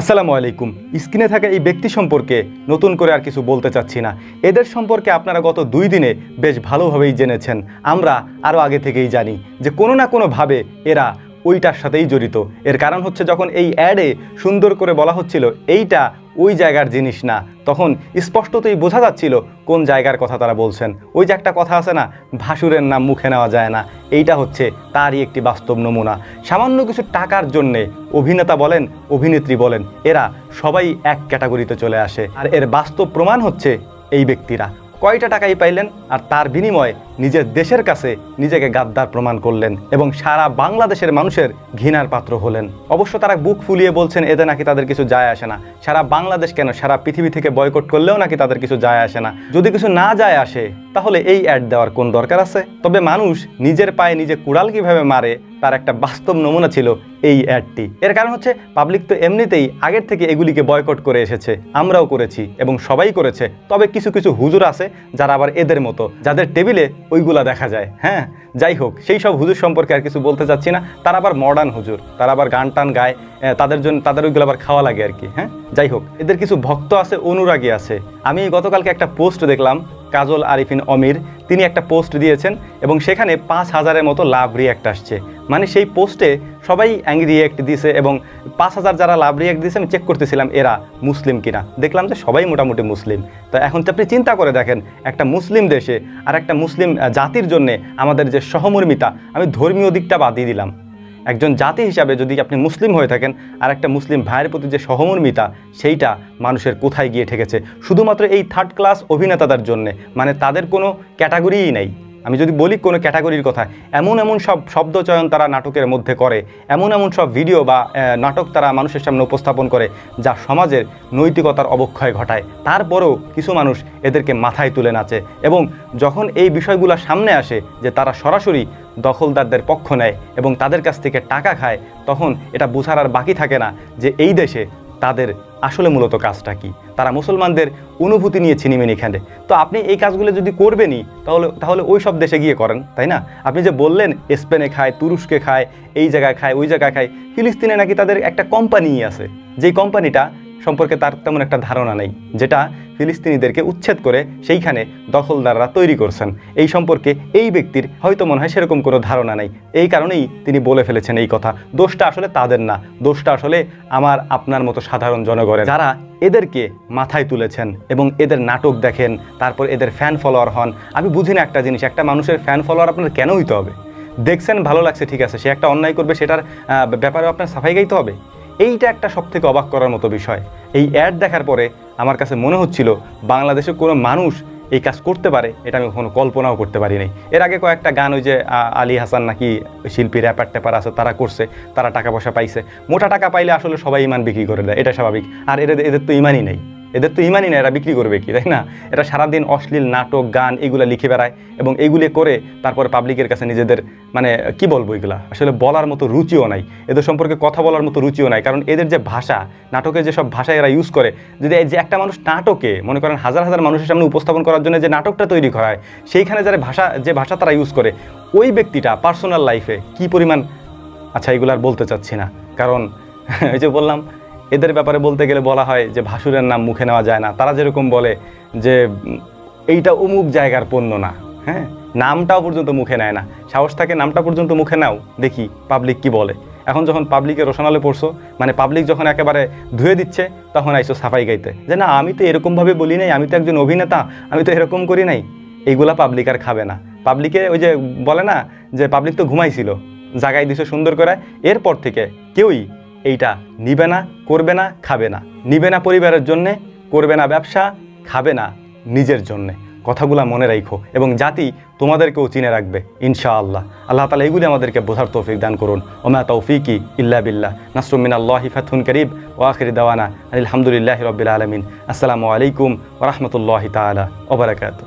আসসালামু আলাইকুম। স্ক্রিনে থাকা এই ব্যক্তি সম্পর্কে নতুন করে আর কিছু বলতে চাচ্ছি না। এদের সম্পর্কে আপনারা গত দুই দিনে বেশ ভালোভাবেই জেনেছেন। আমরা আরও আগে থেকেই জানি যে কোনো না কোনোভাবে এরা ওইটার সাথেই জড়িত। এর কারণ হচ্ছে যখন এই অ্যাডে সুন্দর করে বলা হচ্ছিল, এইটা ওই জায়গার জিনিস না। তখন স্পষ্টতই বোঝা যাচ্ছিল কোন জায়গার কথা তারা বলছেন। ওই যে একটা কথা আছে না, ভাসুরের নাম মুখে নেওয়া যায় না। এইটা হচ্ছে তারই একটি বাস্তব নমুনা। সামান্য কিছু টাকার জন্যে অভিনেতা বলেন, অভিনেত্রী বলেন, এরা সবাই এক ক্যাটাগরিতে চলে আসে। আর এর বাস্তব প্রমাণ হচ্ছে এই ব্যক্তিরা। কয়টা টাকাই পাইলেন আর তার বিনিময়ে নিজের দেশের কাছে নিজেকে গাদ্দার প্রমাণ করলেন এবং সারা বাংলাদেশের মানুষের ঘৃণার পাত্র হলেন। অবশ্য তারা বুক ফুলিয়ে বলছেন, এতে নাকি তাদের কিছু যায় আসে না। সারা বাংলাদেশ কেন? সারা পৃথিবী থেকে বয়কট করলেও নাকি তাদের কিছু যায় আসে না। যদি কিছু না যায় আসে, তাহলে এই অ্যাড দেওয়ার কোন দরকার আছে? তবে মানুষ নিজের পায়ে নিজে কুড়াল কীভাবে মারে, তার একটা বাস্তব নমুনা ছিল এই অ্যাডটি। এর কারণ হচ্ছে, পাবলিক তো এমনিতেই আগের থেকে এগুলিকে বয়কট করে এসেছে। আমরাও করেছি এবং সবাই করেছে। তবে কিছু কিছু হুজুর আছে, যারা আবার এদের মতো, যাদের টেবিলে ওইগুলা দেখা যায় হ্যাঁ? যাই হোক, সেই সব হুজুর সম্পর্কে আর কিছু বলতে চাচ্ছি না। তারা আবার মডার্ন হুজুর, তারা আবার গান টান গায় তাদের জন্য, তাদের ওইগুলো আবার খাওয়া লাগে আর কি হ্যাঁ? যাই হোক, এদের কিছু ভক্ত আছে, অনুরাগী আছে। আমি গতকালকে একটা পোস্ট দেখলাম কাজল, আরিফিন, অমির, তিনি একটা পোস্ট দিয়েছেন এবং সেখানে পাঁচ হাজারের মতো লাভ রিয়াক্ট আসছে। মানে সেই পোস্টে সবাই অ্যাংরি রিয়াক্ট দিয়েছে এবং পাঁচ হাজার যারা লাভ রিয়াক্ট দিয়েছে আমি চেক করতেছিলাম এরা মুসলিম কিনা। দেখলাম যে সবাই মোটামুটি মুসলিম। তো এখন তো আপনি চিন্তা করে দেখেন, একটা মুসলিম দেশে আর একটা মুসলিম জাতির জন্যে আমাদের যে সহমর্মিতা, আমি ধর্মীয় দিকটা বাদই দিলাম। একজন জাতি হিসাবে যদি আপনি মুসলিম হয়ে থাকেন, আর একটা মুসলিম ভাইয়ের প্রতি যে সহমর্মিতা, সেইটা মানুষের কোথায় গিয়ে ঠেকেছে? শুধুমাত্র এই থার্ড ক্লাস অভিনেতাদের জন্যে মানে তাদের কোনো ক্যাটাগরিই নেই। আমি যদি বলি কোনো ক্যাটাগরির কথা, এমন এমন সব শব্দচয়ন তারা নাটকের মধ্যে করে, এমন এমন সব ভিডিও বা নাটক তারা মানুষের সামনে উপস্থাপন করে যা সমাজের নৈতিকতার অবক্ষয় ঘটায়। তারপরেও কিছু মানুষ এদেরকে মাথায় তুলে নাচে এবং যখন এই বিষয়গুলো সামনে আসে যে তারা সরাসরি দখলদারদের পক্ষ নেয় এবং তাদের কাছ থেকে টাকা খায়, তখন এটা বোঝার আর বাকি থাকে না যে এই দেশে তাদের আসলে মূলত কাজটা কি? তারা মুসলমানদের অনুভূতি নিয়ে ছিনিমিনি খেলে। তো আপনি এই কাজগুলো যদি করবেনই, তাহলে তাহলে ওই সব দেশে গিয়ে করেন, তাই না? আপনি যে বললেন স্পেনে খায়, তুরস্কে খায়, এই জায়গায় খায়, ওই জায়গায় খায়, ফিলিস্তিনে নাকি তাদের একটা কোম্পানি আছে। যেই কোম্পানিটা সম্পর্কে তার তেমন একটা ধারণা নেই, যেটা ফিলিস্তিনিদেরকে উচ্ছেদ করে সেইখানে দখলদাররা তৈরি করছেন। এই সম্পর্কে এই ব্যক্তির হয়তো মনে হয় সেরকম কোনো ধারণা নেই। এই কারণেই তিনি বলে ফেলেছেন এই কথা। দোষটা আসলে তাদের না। দোষটা আসলে আমার আপনার মতো সাধারণ জনগণের। যারা এদেরকে মাথায় তুলেছেন এবং এদের নাটক দেখেন, তারপর এদের ফ্যান ফলোয়ার হন, আমি বুঝি না একটা জিনিস, একটা মানুষের ফ্যান ফলোয়ার আপনার কেন হইতে হবে? দেখছেন, ভালো লাগছে, ঠিক আছে, সে একটা অন্যায় করবে, সেটার ব্যাপারে আপনার সাফাই গাইতে হবে? এইটা একটা সব থেকে অবাক করার মতো বিষয়। এই অ্যাড দেখার পরে আমার কাছে মনে হচ্ছিল বাংলাদেশে কোনো মানুষ এই কাজ করতে পারে, এটা আমি কখনো কল্পনাও করতে পারি নাই। এর আগে কয়েকটা গান ওই যে আলী হাসান নাকি শিল্পী র্যাপার ট্যাপার আছে, তারা করছে, তারা টাকা পয়সা পাইছে। মোটা টাকা পাইলে আসলে সবাই ইমান বিক্রি করে দেয়, এটা স্বাভাবিক। আর এদের এদের তো ইমানই নেই। এদের তো ইমানই না এরা বিক্রি করবে কি, তাই না? এরা সারাদিন অশ্লীল নাটক, গান, এগুলো লিখে বেড়ায় এবং এইগুলি করে তারপরে পাবলিকের কাছে নিজেদের মানে কি বলব এগুলা? আসলে বলার মতো রুচিও নাই। এদের সম্পর্কে কথা বলার মতো রুচিও নাই। কারণ এদের যে ভাষা নাটকের যেসব ভাষা এরা ইউজ করে, যদি এই যে একটা মানুষ নাটকে, মনে করেন হাজার হাজার মানুষের সামনে উপস্থাপন করার জন্য যে নাটকটা তৈরি করা হয় সেইখানে যারা ভাষা, যে ভাষা তারা ইউজ করে, ওই ব্যক্তিটা পার্সোনাল লাইফে কি পরিমাণ আচ্ছা এগুলো আর বলতে চাচ্ছি না। কারণ ওই যে বললাম এদের ব্যাপারে বলতে গেলে বলা হয় যে ভাসুরের নাম মুখে নেওয়া যায় না। তারা যেরকম বলে যে, এইটা অমুক জায়গার পণ্য না। হ্যাঁ? নামটাও পর্যন্ত মুখে নেয় না। সাহস থাকে নামটা পর্যন্ত মুখে নাও, দেখি পাবলিক কি বলে। এখন যখন পাবলিকের রোশনালে পড়ছো মানে পাবলিক যখন একেবারে ধুয়ে দিচ্ছে, তখন আইসো সাফাই গাইতে। যে, না, আমি তো এরকমভাবে বলি নাই, আমি তো একজন অভিনেতা, আমি তো এরকম করি নাই। এইগুলা পাবলিক আর খাবে না। পাবলিকে ওই যে বলে না যে পাবলিক তো ঘুমাইছিল জাগাই দিছে সুন্দর করে। এরপর থেকে কেউই এইটা নিবে না, করবে না, খাবে না। নিবে না পরিবারের জন্যে, করবে না ব্যবসা, খাবে না নিজের জন্যে। কথাগুলা মনে রাখো এবং জাতি তোমাদেরকেও চিনে রাখবে, ইনশাআল্লাহ। আল্লাহ তালা এগুলি আমাদেরকে বোঝার তৌফিক দান করুন। ওমা তৌফিকি ইল্লা বিল্লাহ। নাসরুমিন আল্লাহি ফাথুন করিব ওয়াখির দাওয়ানা আলহামদুলিল্লাহ রবিল আলমিন। আসসালামু আলাইকুম ওরহমতুল্লাহ তালা ওবরাকাত